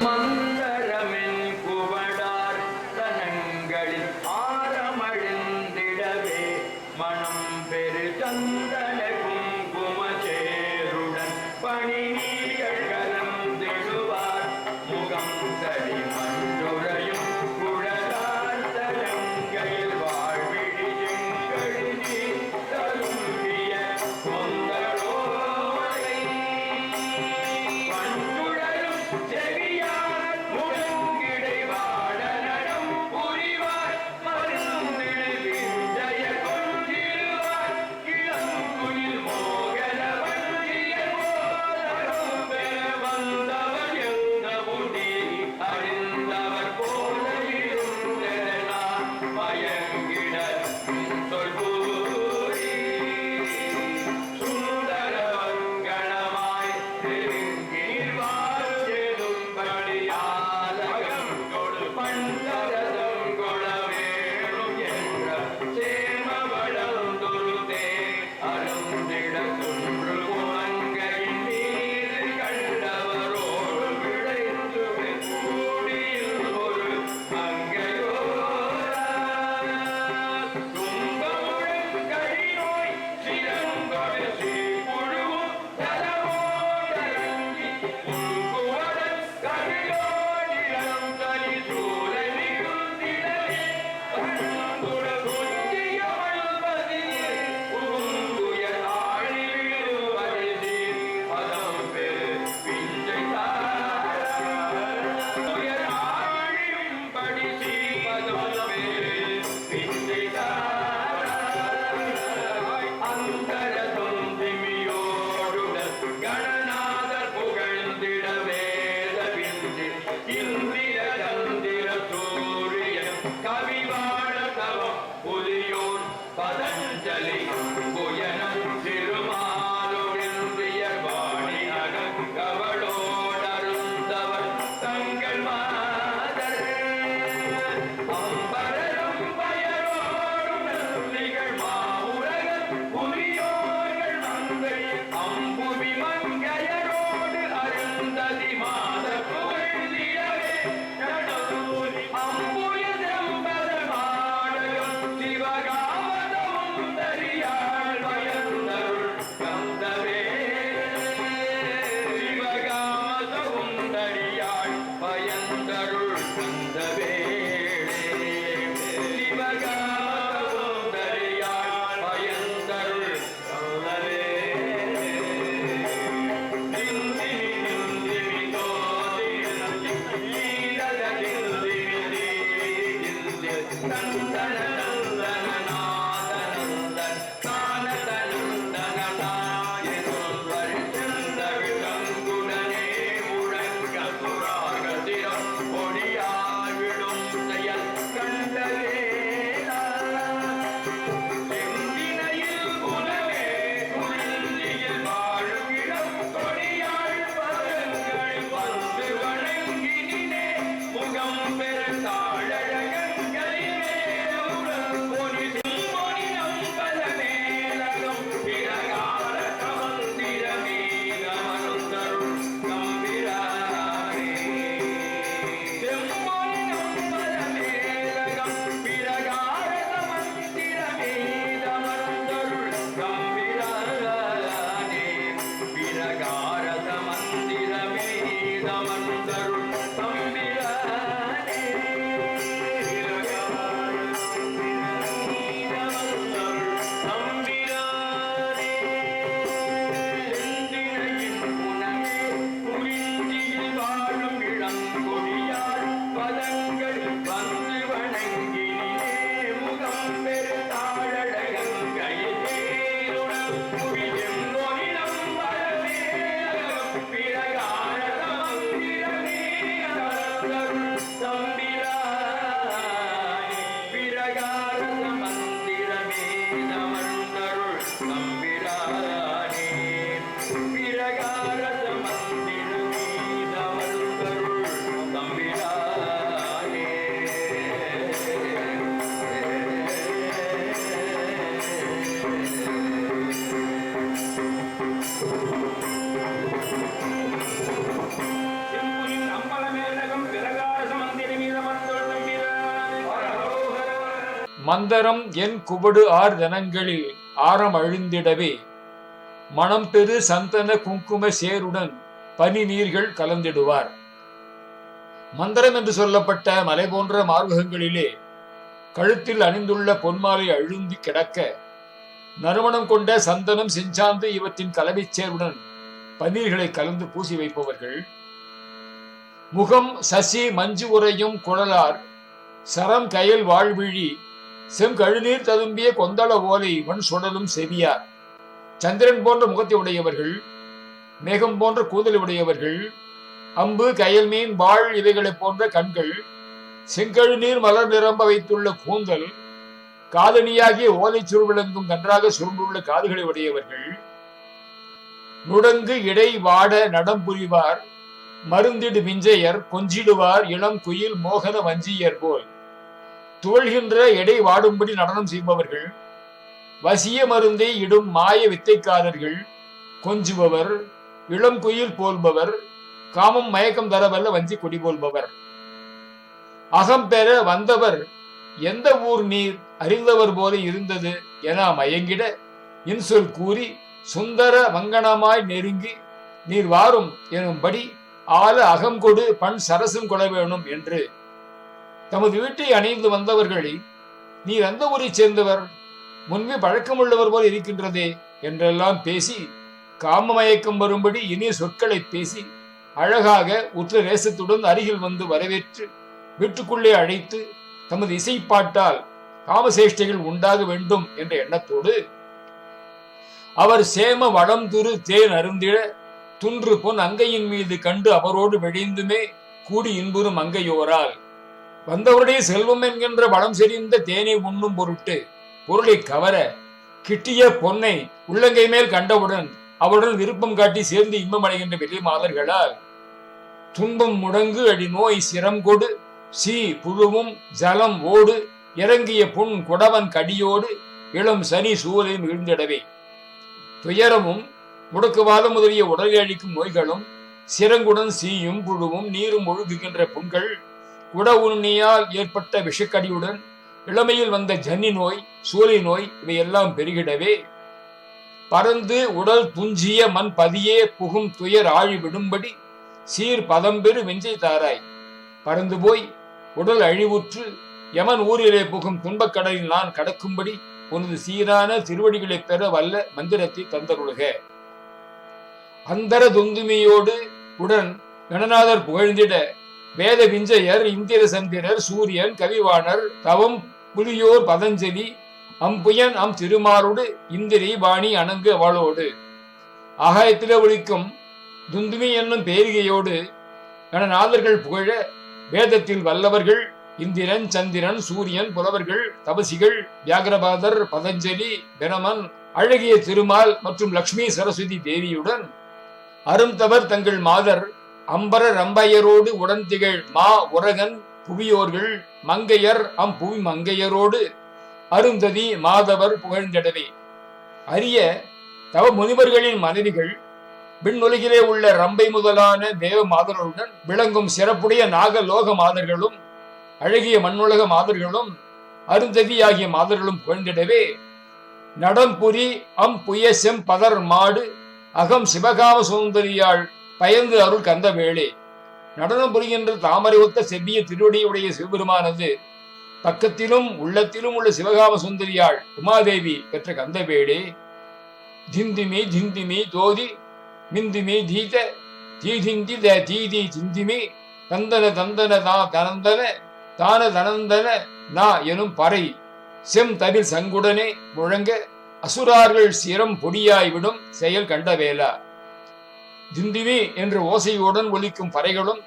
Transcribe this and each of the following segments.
One tan, tan, tan. மந்தரம் என் குபடு ஆர் தனங்களில் ஆரம் அழிந்திடவே. மனம் பெரு சந்தன குங்கும சேருடன் பனி நீர்கள் கலந்திடுவார். மந்தரம் என்று சொல்லப்பட்ட மலை போன்ற மார்பகங்களிலே கழுத்தில் அணிந்துள்ள பொன்மாலை அழுந்தி கிடக்க நறுமணம் கொண்ட சந்தனம் செஞ்சாந்து இவற்றின் கலவைச் சேருடன் பன்னீர்களை கலந்து பூசி வைப்பவர்கள். முகம் சசி மஞ்சு உரையும் குழலார் சரம் கயல் வாழ்விழி செங்கழுநீர் ததும்பிய கொந்தள ஓலை வன் சுடலும் செவியார். சந்திரன் போன்ற முகத்தை உடையவர்கள் மேகம் போன்ற கூதலை உடையவர்கள் அம்பு கயல் மீன் வாழ் இவைகளைப் போன்ற கண்கள் செங்கழுநீர் மலர் நிரம்ப வைத்துள்ள கூந்தல் காதணியாகிய ஓலை சுருவிளங்கும் நன்றாக சுருண்டுள்ள காதுகளை உடையவர்கள். நுடங்கு இடை வாட நடம் புரிவார். மருந்திடு விஞ்சையர் கொஞ்சிடுவார். இளம் குயில் மோகன வஞ்சியர் போல். துவழ்கின்ற எடை வாடும்படி நடனம் செய்பவர்கள் வசிய மருந்தை இடும் மாய வித்தைக்காரர்கள் கொஞ்சுபவர் இளம் குயில் போல்பவர் காமம் மயக்கம் தரவல்ல வஞ்சி கொடி போல்பவர். அகம் பெற வந்தவர் எந்த ஊர் நீர் அறிந்தவர் போல இருந்தது என மயங்கிட இன்சொல் கூறி சுந்தர மங்கனமாய் நெருங்கி நீர் வாரும் எனும்படி ஆல அகம் கொடு பண் சரசும் கொட வேணும் என்று தமது வீட்டை அணிந்து வந்தவர்களை நீர் அந்த ஊரைச் சேர்ந்தவர்? முன்பே பழக்கமுள்ளவர் போல் இருக்கின்றதே என்றெல்லாம் பேசி காமமயக்கம் வரும்படி இனிய சொற்களை பேசி அழகாக உற்ற நேசத்துடன் அருகில் வந்து வரவேற்று வீட்டுக்குள்ளே அழைத்து தமது இசைப்பாட்டால் காமசேஷ்டைகள் உண்டாக வேண்டும் என்ற எண்ணத்தோடு அவர் சேம வளம் துரு தேன் அருந்திட துன்று பொன் அங்கையின் மீது கண்டு அவரோடு விழைந்துமே கூடி இன்புறும் அங்கையோரால். வந்தவருடைய செல்வம் என்கின்ற வளம் செறிந்த தேனை உண்ணும் பொருட்டு பொருளை கவர கிட்டிய பொன்னை உள்ளங்கை மேல் கண்டவுடன் அவருடன் விருப்பம் காட்டி சேர்ந்து இன்பம் அடைகின்ற வெளி மாதர்களால் துன்பம் முடங்கு அடி நோய் சிரம் கொடு சீ புழுவும் ஜலம் ஓடு இறங்கிய புண் குடவன் கடியோடு இளம் சனி சூரியன் வீழ்ந்திடவே துயரமும் முடக்குவாதம் முதலிய உடலை அழிக்கும் நோய்களும் சிறங்குடன் சீயும் புழுவும் நீரும் ஒழுகுகின்ற புண்கள் குட உண்ணியால் ஏற்பட்ட விஷக்கடியுடன் இளமையில் வந்த ஜன்னி நோய் சூளை நோய் இவையெல்லாம் பெருகிடவே. பறந்து உடல் துஞ்சிய மண் பதியே புகும் துயர் ஆழி விடும்படி சீர் பதம்பெரு வெஞ்சை தாராய். பறந்து போய் உடல் அழிவுற்று யமன் ஊரிலே புகும் துன்பக்கடலில் நான் கடக்கும்படி உனது சீரான திருவடிகளை பெற வல்ல மந்திரத்தை தந்தருளுக. அந்தர துந்துமையோடு உடன் கணநாதர் புகழ்ந்திட வேத விஞ்சயர் இந்திர சந்திரர் சூரியன் கவிவாணர் தவம் புலியோர் பதஞ்சலி அம்புயன் அம் திருமாரோடு இந்திரி வாணி அணங்கு அவளோடு. ஆகாயத்திலே ஒழிக்கும் துந்துமி என்னும் பேரிகையோடு நாதர்கள் புகழ வேதத்தில் வல்லவர்கள் இந்திரன் சந்திரன் சூரியன் புலவர்கள் தபசிகள் வியாகரபாதர் பதஞ்சலி பிரமன் அழகிய திருமால் மற்றும் லக்ஷ்மி சரஸ்வதி தேவியுடன் அருந்தவர் தங்கள் மாதர் அம்பர ரம்பையரோடு உடன் திகழ் மா உரகன் புவியோர்கள் மங்கையர் அம் புவி மங்கையரோடு அருந்ததி மாதவர் புகழ்ந்திடவே. அரிய தவ முனிவர்களின் மனைவிகள் விண்ணுலகிலே உள்ள ரம்பை முதலான தேவ மாதர்களுடன் விளங்கும் சிறப்புடைய நாக லோக மாதர்களும் அழகிய மண்ணுலக மாதர்களும் அருந்ததி ஆகிய மாதர்களும் புகழ்ந்திடவே. நடம்புரி அம் புயசெம் பதர் மாடு அகம் சிவகாம சுந்தரியாள் பயந்து அருள் கந்த வேளே. நடனம் புரிகின்ற தாமரை ஒத்த செவ்விய திருவடியுடைய சிவபெருமானது பக்கத்திலும் உள்ளத்திலும் உள்ள சிவகாம சுந்தரியாள் உமாதேவி பெற்ற கந்தவேடே திந்திமி திந்திமி தோதி மிந்திமி தீத தீதிந்தி த தீதி திந்திமி தந்தன தந்தன தா தனந்தன தான தனந்தன நா எனும் பறை செம் தவில் சங்குடனே முழங்க அசுரார்கள் சிரம் பொடியாய்விடும் செயல் கண்ட வேலா என்று ஓசையுடன் ஒலிக்கும் பறைகளும்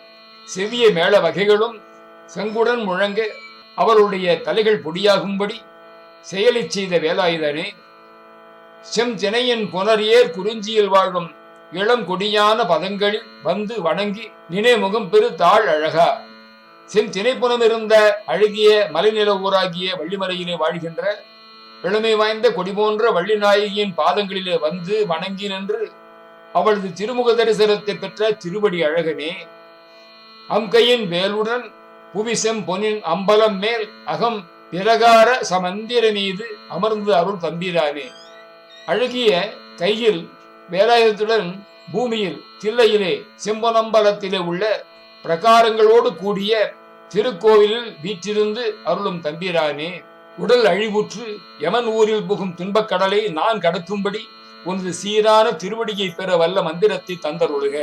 செவிய மேள வகைகளும் செங்குடன் முழங்க அவருடைய தலைகள் பொடியாகும்படி செயலைச் செய்த வேலாயுதனே செம்தினையின் புனரியேர் குறிஞ்சியில் வாழும் இளம் கொடியான பதங்களில் வந்து வணங்கி நினை முகம் பெரு தாழ் அழகா. செம்திணைப்புனம் இருந்த அழகிய மலைநில ஊராகிய வள்ளிமலையிலே வாழ்கின்ற இளமை வாய்ந்த கொடி போன்ற வள்ளிநாயகியின் பாதங்களிலே வந்து வணங்கி நின்று அவளது திருமுக தரிசனத்தை பெற்ற திருவடி அழகனே அம்கையின் வேலுடன் புவிசெம் பொன்னின் அம்பலம் மேல் அகம் பிரகார சமந்திர மீது அமர்ந்து அருள் தம்பிரானே அழகிய கையில் வேலாயுதத்துடன் பூமியில் தில்லையிலே செம்பனம்பலத்திலே உள்ள பிரகாரங்களோடு கூடிய திருக்கோவிலில் வீற்றிருந்து அருளும் தம்பிரானே உடல் அழிவுற்று யமன் ஊரில் புகும் துன்பக் கடலை நான் கடக்கும்படி உனது சீரான திருவடியை பெற வல்ல மந்திரத்தை தந்தருளுக.